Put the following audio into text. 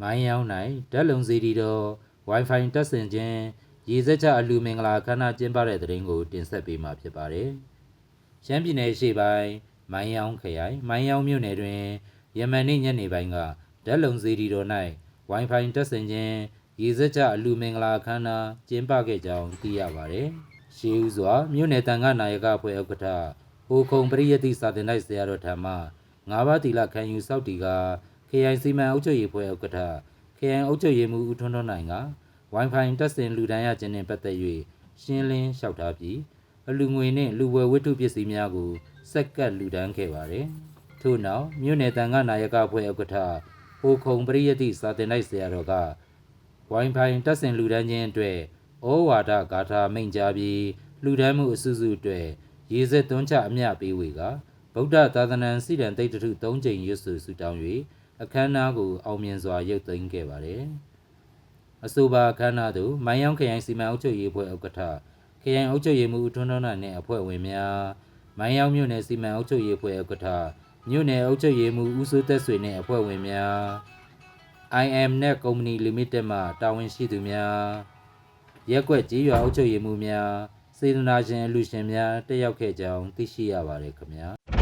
မိုင်းရောင်း၌ဓာတ်လုံစီတီတော် Wi-Fi တက်ဆင်ခြင်းရေစက်ချအလူမင်္ဂလာအခမ်းအနားကျင်းပတဲ့တဲ့ရင်ကိုတင်ဆက်ပေးမှာဖြစ်ပါတယ်။ရှမ်းပြည်နယ်ရှေ့ပိုင်းမိုင်းရောင်းခရိုင်မိုင်းရောင်းမြို့နယ်တွင်ယမန်နေ့ညနေပိုင်းကဓာတ်လုံစီတီတော်၌ Wi-Fi တက်ဆင်ခြင်းရေစက်ချအလူမင်္ဂလာအခမ်းအနားကျင်းပခဲ့ကြောင်းသိရပါတယ်။ရှေးဦးစွာမြို့နယ်တန်ခါနာယကအဖွဲ့ဥက္ကဋ္ဌဟိုခုံပရိယတိစာတင်လိုက်ဆရာတော်ထံမှငါးပါးတီလာခံယူစောက်တီက ခရိုင်စီမံအုပ်ချုပ်ရေးအဖွဲ့ဥက္ကဋ္ဌခရိုင်အုပ်ချုပ်ရေးမှူးဦးထွန်းထွန်းနိုင်က Wi-Fi တက်ဆင်လူဒန်းရခြင်းနှင့်ပတ်သက်၍ရှင်းလင်းလျှောက်ထားပြီးအလူငွေနှင့်လူဝယ်ဝတ္ထုပစ္စည်းများကိုစက်ကပ်လူဒန်းခဲ့ပါတယ်။ထို့နောက်မြို့နယ်တန်ခါနာယကအဖွဲ့ဥက္ကဋ္ဌဟိုခုံပရိယတိစာတင်လိုက်ဆရာတော်က Wi-Fi တက်ဆင်လူဒန်းခြင်းအတွက်ဩဝါဒဂါထာမိန့်ကြားပြီးလူဒန်းမှုအစုစုအတွက်ရေစက်သွန်းချအမျှပေးဝေကဗုဒ္ဓသာသနာစီရန်တိတ်တထု၃ချိန်ရွတ်ဆိုဆုတောင်း၍ အခမ်းအနားကိုအောင်မြင်စွာရုပ်သိမ်းခဲ့ပါတယ်။အဆိုပါအခမ်းအနားသို့မိုင်းယောင်းခရိုင်စီမံအုပ်ချုပ်ရေးအဖွဲ့ဥက္ကဋ္ဌခရိုင်အုပ်ချုပ်ရေးမှူးဦးထွန်းထွန်းနိုင်နှင့်အဖွဲ့ဝင်များမိုင်းယောင်းမြို့နယ်စီမံအုပ်ချုပ်ရေးအဖွဲ့ဥက္ကဋ္ဌမြို့နယ်အုပ်ချုပ်ရေးမှူးဦးစိုးသက်ဆွေနှင့်အဖွဲ့ဝင်များ IMNet Company Limited မှတာဝန်ရှိသူများရက်ကွက်ကြီးရွာအုပ်ချုပ်ရေးမှူးများစေတနာရှင်အလူရှင်များတက်ရောက်ခဲ့ကြောင်းသိရှိရပါတယ်ခင်ဗျာ